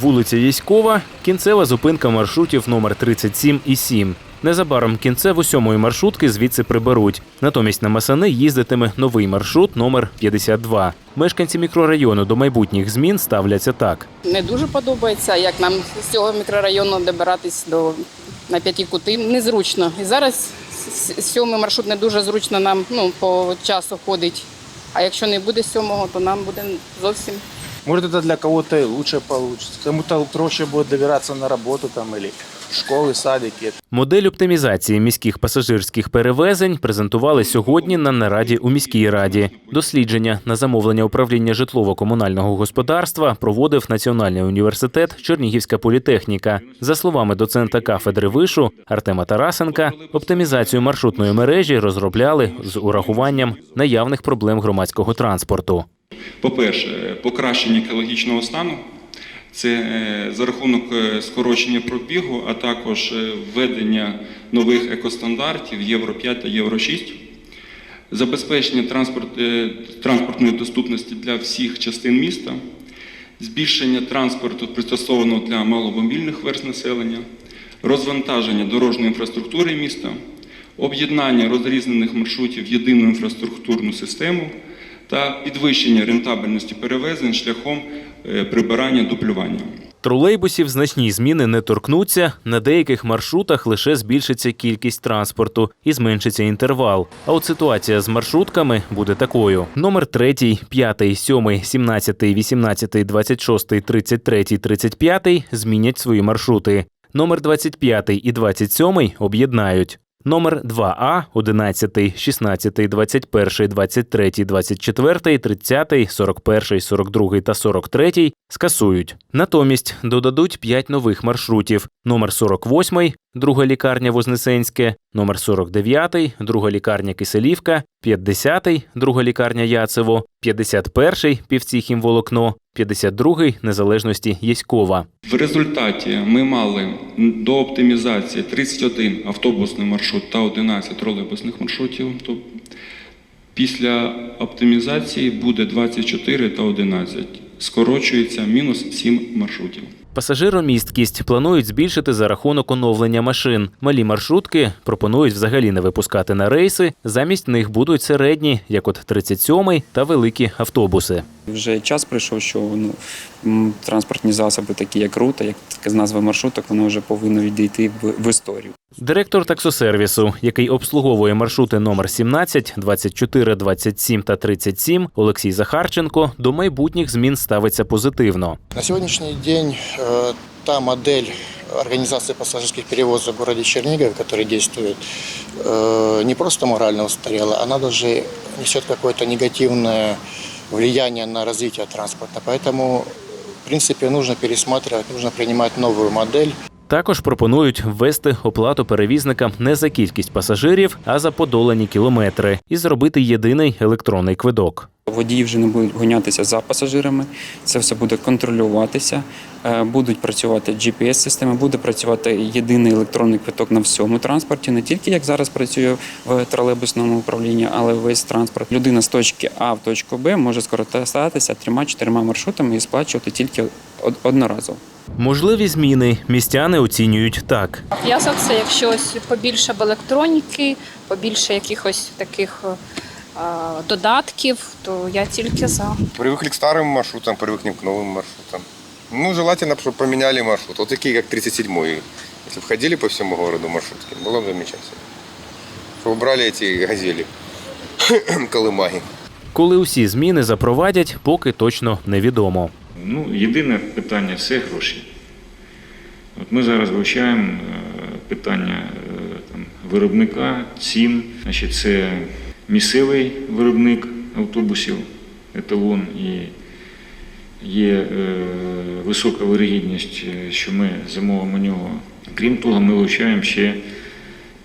Вулиця Єськова кінцева зупинка маршрутів номер 37 і 7. Незабаром кінцеву сьомої маршрутки звідси приберуть. Натомість на Масани їздитиме новий маршрут номер 52. Мешканці мікрорайону до майбутніх змін ставляться так. Не дуже подобається, як нам з цього мікрорайону добиратись до на п'яті кути. Незручно. І зараз сьомий маршрут не дуже зручно нам ну, по часу ходить. А якщо не буде сьомого, то нам буде зовсім Может, это для кого-то и лучше получится. Кому-то проще будет добираться на работу там или в школы, садики. Модель оптимізації міських пасажирських перевезень презентували сьогодні на нараді у міській раді. Дослідження на замовлення управління житлово-комунального господарства проводив Національний університет Чернігівська політехніка. За словами доцента кафедри вишу Артема Тарасенка, оптимізацію маршрутної мережі розробляли з урахуванням наявних проблем громадського транспорту. По-перше, покращення екологічного стану. Це е, за рахунок е, скорочення пробігу, а також е, введення нових екостандартів Євро 5 та Євро 6, забезпечення транспорт, транспортної доступності для всіх частин міста, збільшення транспорту пристосованого для маломобільних верст населення, розвантаження дорожньої інфраструктури міста, об'єднання розрізнених маршрутів в єдину інфраструктурну систему та підвищення рентабельності перевезень шляхом е, прибирання дублювання. Тролейбусів значні зміни не торкнуться. На деяких маршрутах лише збільшиться кількість транспорту і зменшиться інтервал. А от ситуація з маршрутками буде такою: номер 3, 5, 7, 17, 18, 26, 33, 35 змінять свої маршрути. Номер 25 і 27 об'єднають. Номер 2А, 11, 16, 21, 23, 24, 30, 41, 42 та 43 скасують. Натомість додадуть 5 нових маршрутів. Номер 48, друга лікарня Вознесенське, номер 49, друга лікарня Киселівка, 50, друга лікарня Яцево, 51, півці Хімволокно, 52 незалежності Єськова. В результаті ми мали до оптимізації 31 автобусний маршрут та 11 тролейбусних маршрутів. Після оптимізації буде 24 та 11. Скорочується мінус 7 маршрутів. Пасажиромісткість планують збільшити за рахунок оновлення машин. Малі маршрутки пропонують взагалі не випускати на рейси. Замість них будуть середні, як от 37-й, та великі автобуси. Вже час прийшов, що ну, транспортні засоби, такі як рута, як таке з назви маршруток, воно вже повинно відійти в, в історію. Директор таксосервісу, який обслуговує маршрути номер 17, 24, 27 та 37, Олексій Захарченко, до майбутніх змін ставиться позитивно. На сегодняшний день э, та модель организации пассажирских перевозок в городе Чернигове, которая действует, э, не просто морально устарела, она даже несет какое-то негативное влияние на развитие транспорта. Поэтому, в принципе, нужно пересматривать, нужно принимать новую модель. Також пропонують ввести оплату перевізникам не за кількість пасажирів, а за подолані кілометри, і зробити єдиний електронний квиток. Водії вже не будуть гонятися за пасажирами, це все буде контролюватися, е, будуть працювати GPS-системи, буде працювати єдиний електронний квиток на всьому транспорті, не тільки як зараз працює в тролейбусному управлінні, але весь транспорт. Людина з точки А в точку Б може скористатися трьома-чотирма маршрутами і сплачувати тільки од- одноразово. Можливі зміни містяни оцінюють так. Я за це, якщо ось побільше б електроніки, побільше якихось таких е, додатків, то я тільки за. Привыкли к старым маршрутам, привыкнем к новым маршрутам. Ну, желательно, чтобы поменяли маршрут. Вот такие, как 37-й. Если бы ходили по всему городу маршрутки, было бы замечательно. Чтобы убрали эти газели, колымаги. Коли усі зміни запровадять, поки точно невідомо. Ну, єдине питання це гроші. От ми зараз вивчаємо е, питання е, там, виробника, цін. Значить, це місцевий виробник автобусів, еталон, і є е, висока вирогідність, е, що ми замовимо нього. Крім того, ми вивчаємо ще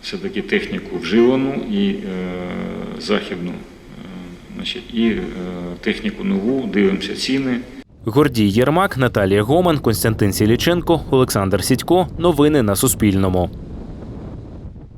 все-таки техніку вживану і е, західну, і техніку нову, дивимося ціни. Гордій Єрмак, Наталія Гоман, Константин Сіліченко, Олександр Сідько. Новини на Суспільному.